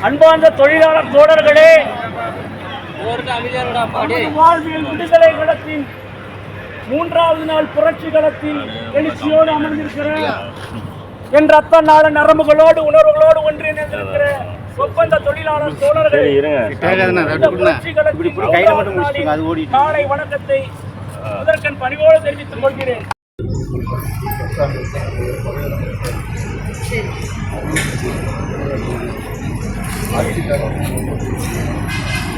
அன்பார்ந்த தொழிலாளர் தோழர்களே வாழ்வியல் விடுதலை களத்தின் மூன்றாவது நாள் புரட்சி களத்தில் எழுச்சியோடு அமர்ந்திருக்கிற என் ரத்த நாள நரம்புகளோடு உணர்வுகளோடு ஒன்றிணைந்திருக்கிற ஒப்பந்த தொழிலாளர் தோழர்களே காலை வணக்கத்தை முதற்கண் பணிவோடு தெரிவித்துக் கொள்கிறேன்.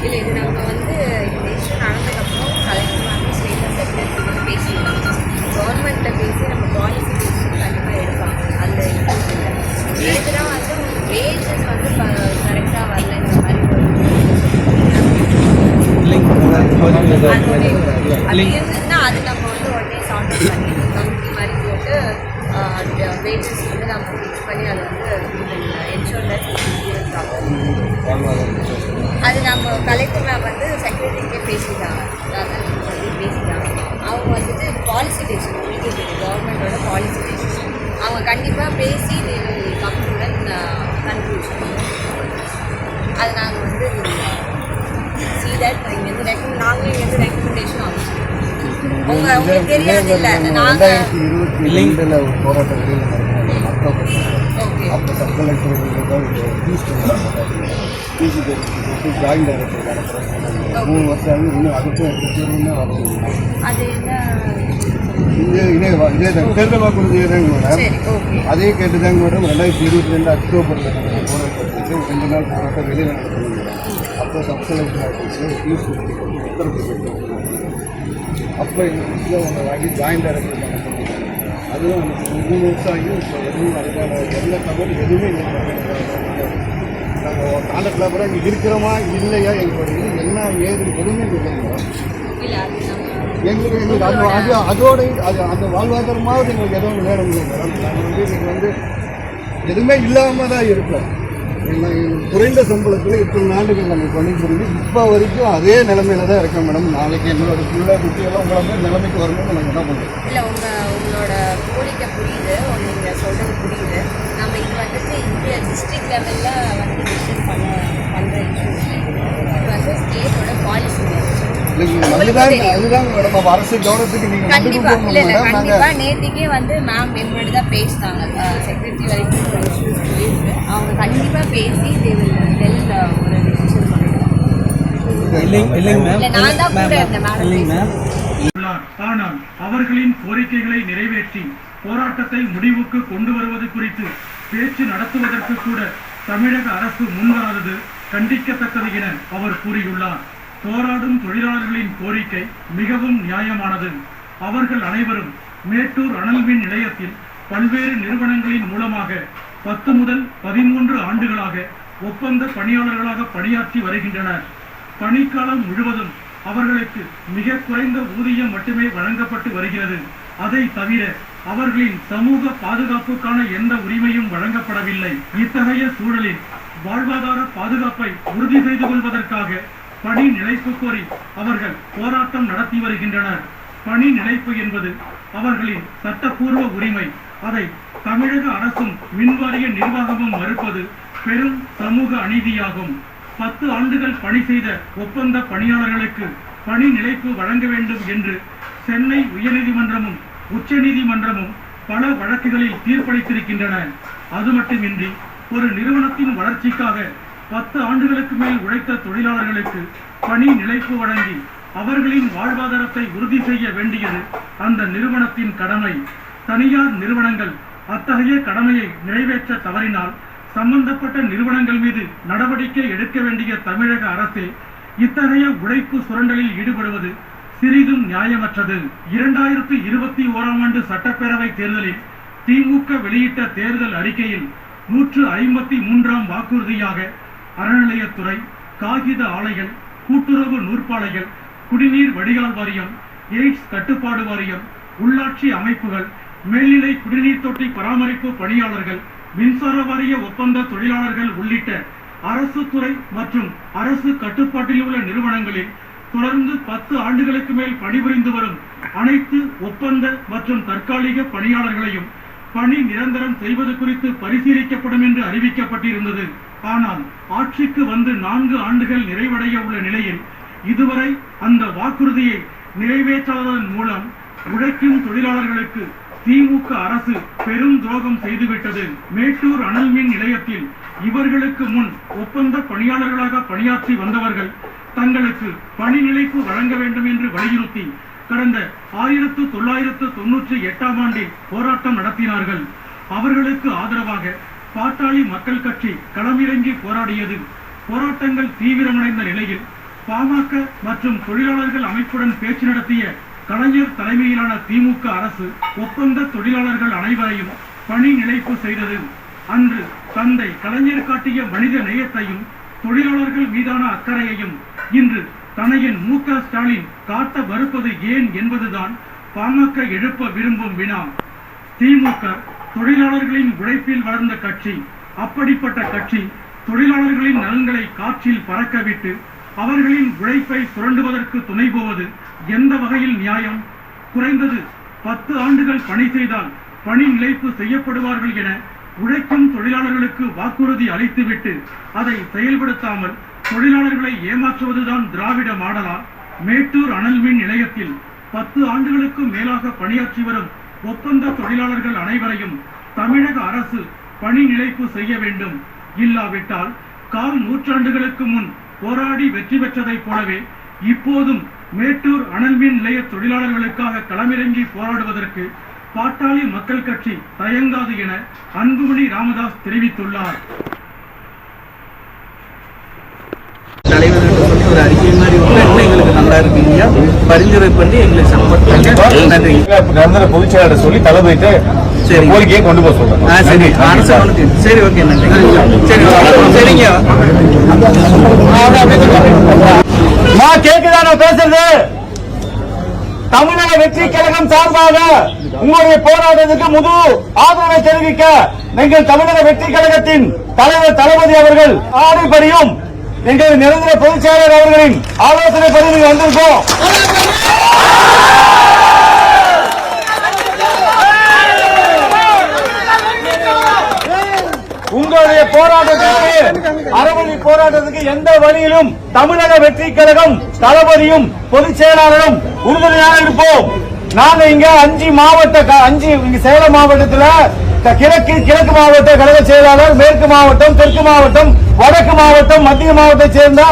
இல்லை இது நம்ம வந்து இந்த இஷ்யூ நடந்ததுக்கப்புறம் கலெக்டர் வந்து ஸ்டேட் செக்ரட்டரி வந்து பேசியிருந்தோம் பேசி நம்ம பாலிசி பேசி கண்டிப்பாக எடுப்பாங்க அந்த இதுதான் வந்து வேஜஸ் வந்து அது நம்ம வந்து உடனே சார்ட் அவுட் பண்ணிடணும் கமிட்டி மாதிரி போட்டு வேஜஸ் வந்து நம்ம ஃபிக்ஸ் பண்ணி அதை வந்து என்ஷோர் தட் அது நம்ம கலெக்டர் மேம் வந்து செக்ரட்டரிக்கே பேசிட்டாங்க அதான் நம்ம வந்து பேசிட்டாங்க அவங்க வந்துட்டு பாலிசி பேசணும் உங்களுக்கு தெரியும் கவர்மெண்ட்டோட பாலிசி பேசணும் அவங்க கண்டிப்பாக பேசி கம்பெனியுடன் கன்க்ளூஷன் அது நாங்கள் வந்து சி தட் இங்கேருந்து ரெக்கமெண்ட் நாங்களே இங்கேருந்து ரெக்கமெண்டேஷன் ஆகும் உங்க உங்களுக்கு தெரியாது இல்லை நாங்கள் இல்லைங்கள ஒரு போராட்டம் அப்போ ஃபீஸ் ஃபீஸ் போட்டு ஜாயின் டைரக்டர் மூணு வருஷம் இன்னும் அதுக்கும் அது என்ன? இதே இதே வா- இதே தான். தேர்தல் வாக்குறுதி தாங்க மேடம். சரி ஓகே அதே கேட்டு தாங்க மேடம். ரெண்டாயிரத்தி இருபத்தி ரெண்டு அக்டோபரில் போராட்டத்துக்கு ரெண்டு நாள் போராட்டம் வெளியில் நடந்தது sub collector office fees Uttar Pradesh அப்போ இதில் ஒன்று வாங்கி ஜாயின் டைரக்டர் பண்ண அதுவும் மூணு வருஷம் ஆகி இப்போ எதுவும் அதுக்கான எந்த தகவல் எதுவுமே நாங்கள் காண்டக்டில் அப்புறம் இங்கே இருக்கிறோமா இல்லையா எங்களோட இது என்ன ஏது எதுவுமே இல்லைங்க இல்லை அது நம்ம எங்களுக்கு எங்களுக்கு அது அது அதோட அது அந்த வாழ்வாதாரமாவது எங்களுக்கு எதுவும் வேணும் இல்லை. மேடம் நாங்கள் வந்து இன்னைக்கு வந்து எதுவுமே இல்லாமல் தான் இருக்கோம் குறைந்த சம்பளத்தில் இத்தனை நாடுகள் நம்ம பண்ணி புரிஞ்சு இப்போ வரைக்கும் அதே நிலைமையில தான் இருக்கேன் மேடம். நாளைக்கு என்னோட பிள்ளை குட்டியெல்லாம் உங்களை மாதிரி நிலைமைக்கு வரணும்னு நாங்கள் என்ன பண்ணுறோம் இல்லை உங்கள் உங்களோட கோரிக்கை புரியுது நீங்கள் சொல்கிறது புரியுது. நம்ம இது வந்துட்டு இந்திய டிஸ்ட்ரிக்ட் லெவலில் வந்து கண்டிப்பா. போகணும் இல்லை இல்லை. மேடம் கண்டிப்பா. நாங்கள் நேற்றுக்கே வந்து மேம் எங்களோட தான் பேசினாங்க. செக்ரட்டரி வரைக்கும் அவங்க பேசி ஒரு டிசிஷன். ஆனால் அவர்களின் கோரிக்கைகளை நிறைவேற்றி போராட்டத்தை முடிவுக்கு கொண்டு வருவது குறித்து பேச்சு நடத்துவதற்கு கூட தமிழக அரசு முன்வராதது கண்டிக்கத்தக்கது என அவர் கூறியுள்ளார். போராடும் தொழிலாளர்களின் கோரிக்கை மிகவும் நியாயமானது. அவர்கள் அனைவரும் மேட்டூர் அனல்மின் நிலையத்தில் பல்வேறு நிறுவனங்களின் மூலமாக பத்து முதல் பதிமூன்று ஆண்டுகளாக ஒப்பந்த பணியாளர்களாக பணியாற்றி வருகின்றனர். பணிக்காலம் முழுவதும் அவர்களுக்கு மிக குறைந்த ஊதியம் மட்டுமே வழங்கப்பட்டு வருகிறது. அதை தவிர அவர்களின் சமூக பாதுகாப்புக்கான எந்த உரிமையும் வழங்கப்படவில்லை. இத்தகைய சூழலில் வாழ்வாதார பாதுகாப்பை உறுதி செய்து கொள்வதற்காக பணி நிலைப்பு கோரி அவர்கள் போராட்டம் நடத்தி வருகின்றனர். பணி நிலைப்பு என்பது அவர்களின் சட்டப்பூர்வ உரிமை. அதை தமிழக அரசும் மின்வாரிய நிர்வாகமும் மறுப்பது பெரும் சமூக அநீதியாகும். பத்து ஆண்டுகள் பணி செய்த ஒப்பந்த பணியாளர்களுக்கு பணி நிலைப்பு வழங்க வேண்டும் என்று சென்னை உயர்நீதிமன்றமும் உச்சநீதிமன்றமும் பல வழக்குகளில் தீர்ப்பளித்திருக்கின்றன. அது மட்டுமின்றி ஒரு நிறுவனத்தின் வளர்ச்சிக்காக பத்து ஆண்டுகளுக்கு மேல் உழைத்த தொழிலாளர்களுக்கு பணி நிலைப்பு வழங்கி அவர்களின் வாழ்வாதாரத்தை உறுதி செய்ய வேண்டியது அந்த நிறுவனத்தின் கடமை. தனியார் நிறுவனங்கள் அத்தகைய கடமையை நிறைவேற்ற தவறினால் சம்பந்தப்பட்ட நிறுவனங்கள் மீது நடவடிக்கை எடுக்க வேண்டிய தமிழக அரசே இத்தகைய உழைப்பு சுரண்டலில் ஈடுபடுவது சிறிதும் நியாயமற்றது. இரண்டாயிரத்தி இருபத்தி ஓராம் ஆண்டு சட்டப்பேரவை தேர்தலில் திமுக வெளியிட்ட தேர்தல் அறிக்கையில் நூற்று ஐம்பத்தி மூன்றாம் வாக்குறுதியாக அறநிலையத்துறை காகித ஆலைகள் கூட்டுறவு நூற்பாலைகள் குடிநீர் வடிகால் வாரியம் எய்ட்ஸ் கட்டுப்பாடு வாரியம் உள்ளாட்சி அமைப்புகள் மேல்நிலை குடிநீர் தொட்டி பராமரிப்பு பணியாளர்கள் மின்சார வாரிய ஒப்பந்த தொழிலாளர்கள் உள்ளிட்ட அரசு துறை மற்றும் அரசு கட்டுப்பாட்டில் உள்ள நிறுவனங்களில் தொடர்ந்து பத்து ஆண்டுகளுக்கு மேல் பணிபுரிந்து வரும் அனைத்து ஒப்பந்த மற்றும் தற்காலிக பணியாளர்களையும் பணி நிரந்தரம் செய்வது குறித்து பரிசீலிக்கப்படும் என்று அறிவிக்கப்பட்டிருந்தது. ஆனால் ஆட்சிக்கு வந்து நான்கு ஆண்டுகள் நிறைவடைய உள்ள நிலையில் இதுவரை அந்த வாக்குறுதியை நிறைவேற்றாததன் மூலம் உழைக்கும் தொழிலாளர்களுக்கு திமுக அரசு பெரும் துரோகம் செய்துவிட்டது. மேட்டூர் அனல் மின் நிலையத்தில் இவர்களுக்கு முன் ஒப்பந்த பணியாளர்களாக பணியாற்றி வந்தவர்கள் தங்களுக்கு பணி நிலைப்பு வழங்க வேண்டும் என்று வலியுறுத்தி கடந்த ஆயிரத்து தொள்ளாயிரத்து தொன்னூற்றி எட்டாம் ஆண்டில் போராட்டம் நடத்தினார்கள். அவர்களுக்கு ஆதரவாக பாட்டாளி மக்கள் கட்சி களமிறங்கி போராடியது. போராட்டங்கள் தீவிரமடைந்த நிலையில் பாமக மற்றும் தொழிலாளர்கள் அமைப்புடன் பேச்சு நடத்திய கலைஞர் தலைமையிலான திமுக அரசு ஒப்பந்த தொழிலாளர்கள் அனைவரையும் பணி நிலைப்பு செய்தது. அன்று தந்தை கலைஞர் காட்டிய மனித நேயத்தையும் தொழிலாளர்கள் மீதான அக்கறையையும் இன்று தனையன் மு க ஸ்டாலின் காட்ட மறுப்பது ஏன் என்பதுதான் பாமக எழுப்ப விரும்பும் வினா. திமுக தொழிலாளர்களின் உழைப்பில் வளர்ந்த கட்சி. அப்படிப்பட்ட கட்சி தொழிலாளர்களின் நலன்களை காற்றில் பறக்கவிட்டு அவர்களின் உழைப்பை சுரண்டுவதற்கு துணை போவது எந்த வகையில் நியாயம்? குறைந்தது பத்து ஆண்டுகள் பணி செய்தால் பணி நிலைப்பு செய்யப்படுவார்கள் என உழைக்கும் தொழிலாளர்களுக்கு வாக்குறுதி அளித்துவிட்டு அதை செயல்படுத்தாமல் தொழிலாளர்களை ஏமாற்றுவதுதான் திராவிட மாடலா? மேட்டூர் அனல் மின் நிலையத்தில் பத்து ஆண்டுகளுக்கும் மேலாக பணியாற்றி வரும் ஒப்பந்த தொழிலாளர்கள் அனைவரையும் தமிழக அரசு பணி நிலைப்பு செய்ய வேண்டும். இல்லாவிட்டால் கால் நூற்றாண்டுகளுக்கு முன் போராடி வெற்றி பெற்றதைப் போலவே இப்போதும் மேட்டூர் அனல் மின் நிலைய தொழிலாளர்களுக்காக களமிறங்கி போராடுவதற்கு பாட்டாளி மக்கள் கட்சி தயங்காது என அன்புமணி ராமதாஸ் தெரிவித்துள்ளார் தலைவர்கிட்ட சொல்லி ஒரு அறிக்கை மாதிரி விட்டா இருக்கு இல்லையா பரிந்துரை பண்ணி எங்களுக்கு சப்போர்ட் பண்ணுங்க நன்றி. நிரந்தர பொதுச்செயலாளர் சொல்லி தலைமையிட்டு சரி. கோரிக்கையை கொண்டு போக சொல்றேன். ஆ சரி. அரசு அவனுக்கு சரி ஓகே நன்றி. சரி சரிங்க. நான் கேக்குதா? நான் பேசுறது? தமிழக வெற்றி கழகம் சார்பாக உங்களுடைய போராட்டத்துக்கு முழு ஆதரவை தெரிவிக்க எங்கள் தமிழக வெற்றி கழகத்தின் தலைவர் தளபதி அவர்கள் ஆணைப்படியும் எங்கள் நிரந்தர பொதுச் செயலாளர் அவர்களின் ஆலோசனை பதிவு வந்திருக்கோம். உங்களுடைய போராட்டத்திற்கு அறவழி போராட்டத்துக்கு எந்த வழியிலும் தமிழக வெற்றி கழகம் தளபதியும் பொதுச் செயலாளரும் உறுதுணையாக இருப்போம். நாங்க இங்க அஞ்சு மாவட்ட அஞ்சு இங்க சேலம் மாவட்டத்துல கிழக்கு கிழக்கு மாவட்ட கழக செயலாளர் மேற்கு மாவட்டம் தெற்கு மாவட்டம் வடக்கு மாவட்டம் மத்திய மாவட்டத்தை சேர்ந்த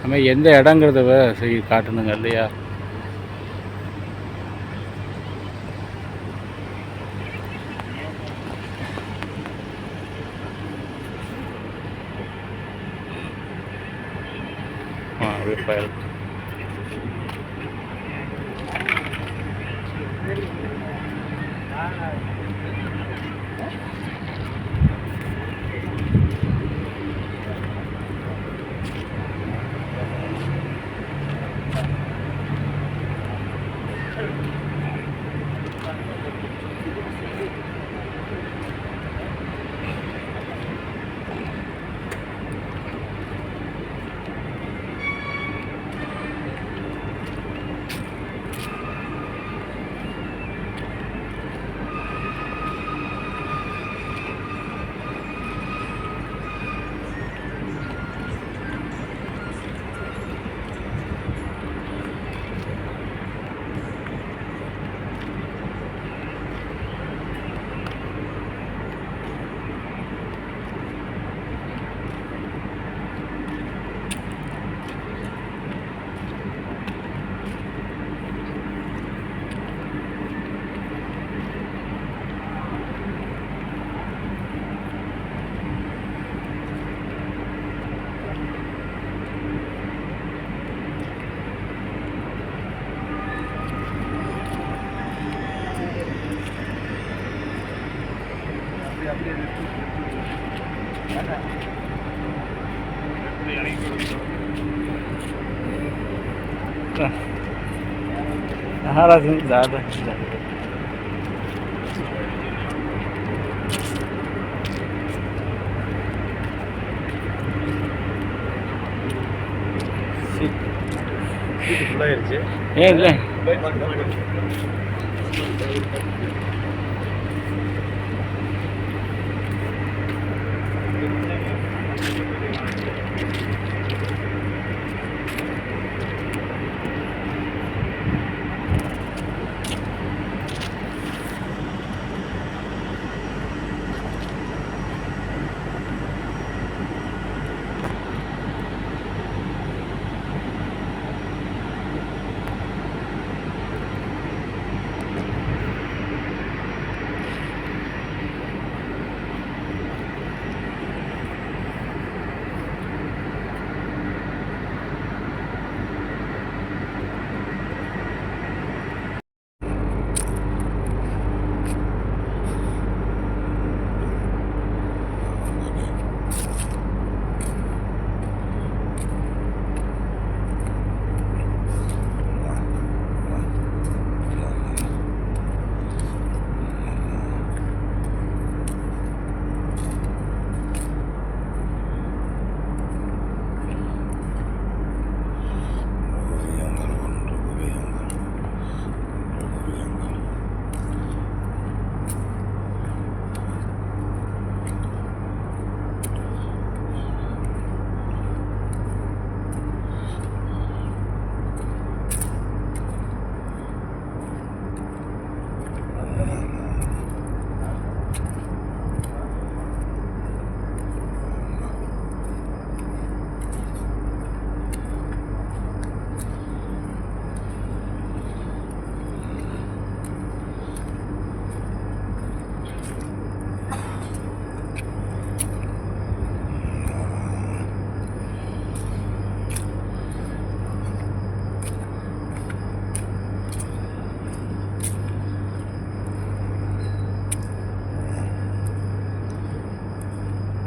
நம்ம எந்த இடங்கிறத காட்டணுங்க இல்லையா? ஆ Tá Arrasada. Né? Sim. Sim. Sim. Sim. Sim.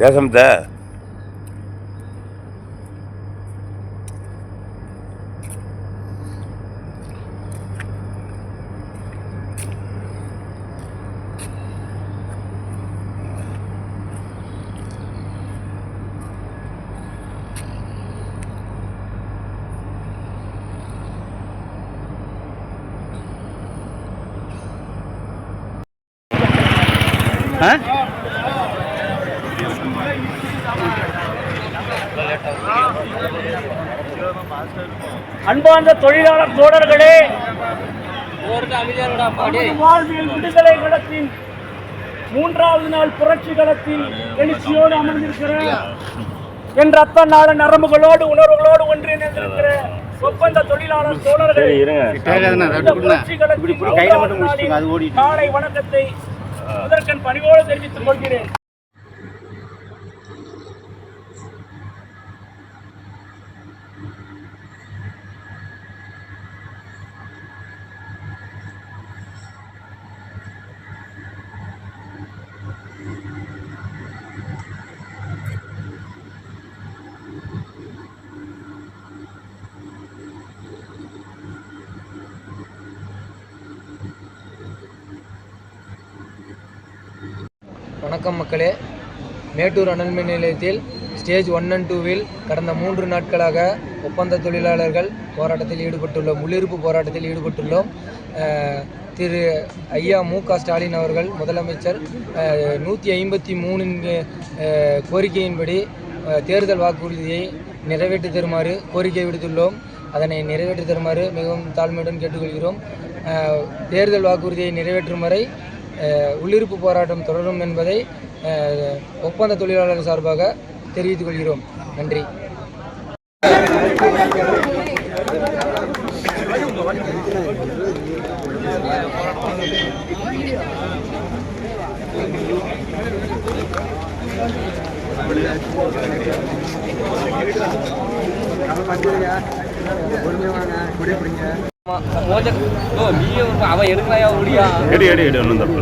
பேசமத்த அன்பார்ந்த தொழிலாளர் தோழர்களே வாழ்வியல் விடுதலை களத்தின் மூன்றாவது நாள் புரட்சி களத்தில் எழுச்சியோடு அமர்ந்திருக்கிற என் ரத்த நாள நரம்புகளோடு உணர்வுகளோடு ஒன்றிணைந்திருக்கிற ஒப்பந்த தொழிலாளர் தோழர்களே காலை வணக்கத்தை முதற்கண் பணிவோடு தெரிவித்துக் கொள்கிறேன். வணக்கம் மக்களே. மேட்டூர் அனல்மின் நிலையத்தில் ஸ்டேஜ் ஒன் அண்ட் டூவில் கடந்த மூன்று நாட்களாக ஒப்பந்த தொழிலாளர்கள் போராட்டத்தில் ஈடுபட்டுள்ளோம். உள்ளிருப்பு போராட்டத்தில் ஈடுபட்டுள்ளோம். திரு ஐயா மு க ஸ்டாலின் அவர்கள் முதலமைச்சர் நூற்றி ஐம்பத்தி மூணின் கோரிக்கையின்படி தேர்தல் வாக்குறுதியை நிறைவேற்றி தருமாறு கோரிக்கை விடுத்துள்ளோம். அதனை நிறைவேற்றி தருமாறு மிகவும் தாழ்மையுடன் கேட்டுக்கொள்கிறோம். தேர்தல் வாக்குறுதியை நிறைவேற்றும் வரை உள்ளிருப்பு போராட்டம் தொடரும் என்பதை ஒப்பந்த தொழிலாளர் சார்பாக தெரிவித்துக் கொள்கிறோம். நன்றி. எடு எடு எடு ஒன்றும் தப்பு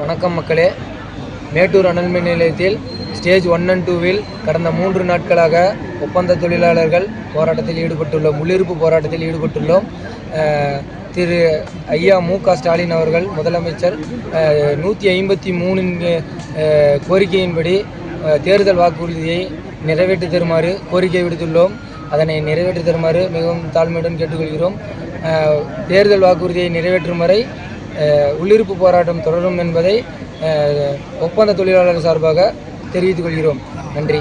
வணக்கம் மக்களே. மேட்டூர் அனல் மின் நிலையத்தில் ஸ்டேஜ் ஒன் அண்ட் டூவில் கடந்த மூன்று நாட்களாக ஒப்பந்த தொழிலாளர்கள் போராட்டத்தில் ஈடுபட்டுள்ள முள்ளிருப்பு போராட்டத்தில் ஈடுபட்டுள்ளோம். திரு ஐயா மு க ஸ்டாலின் அவர்கள் முதலமைச்சர் நூற்றி ஐம்பத்தி மூணின் கோரிக்கையின்படி தேர்தல் வாக்குறுதியை நிறைவேற்றி தருமாறு கோரிக்கை விடுத்துள்ளோம். அதனை நிறைவேற்றி தருமாறு மிகவும் தாழ்மையுடன் கேட்டுக்கொள்கிறோம். தேர்தல் வாக்குறுதியை நிறைவேற்றும் வரை உள்ளிருப்பு போராட்டம் தொடரும் என்பதை ஒப்பந்த தொழிலாளர் சார்பாக தெரிவித்துக் கொள்கிறோம். நன்றி.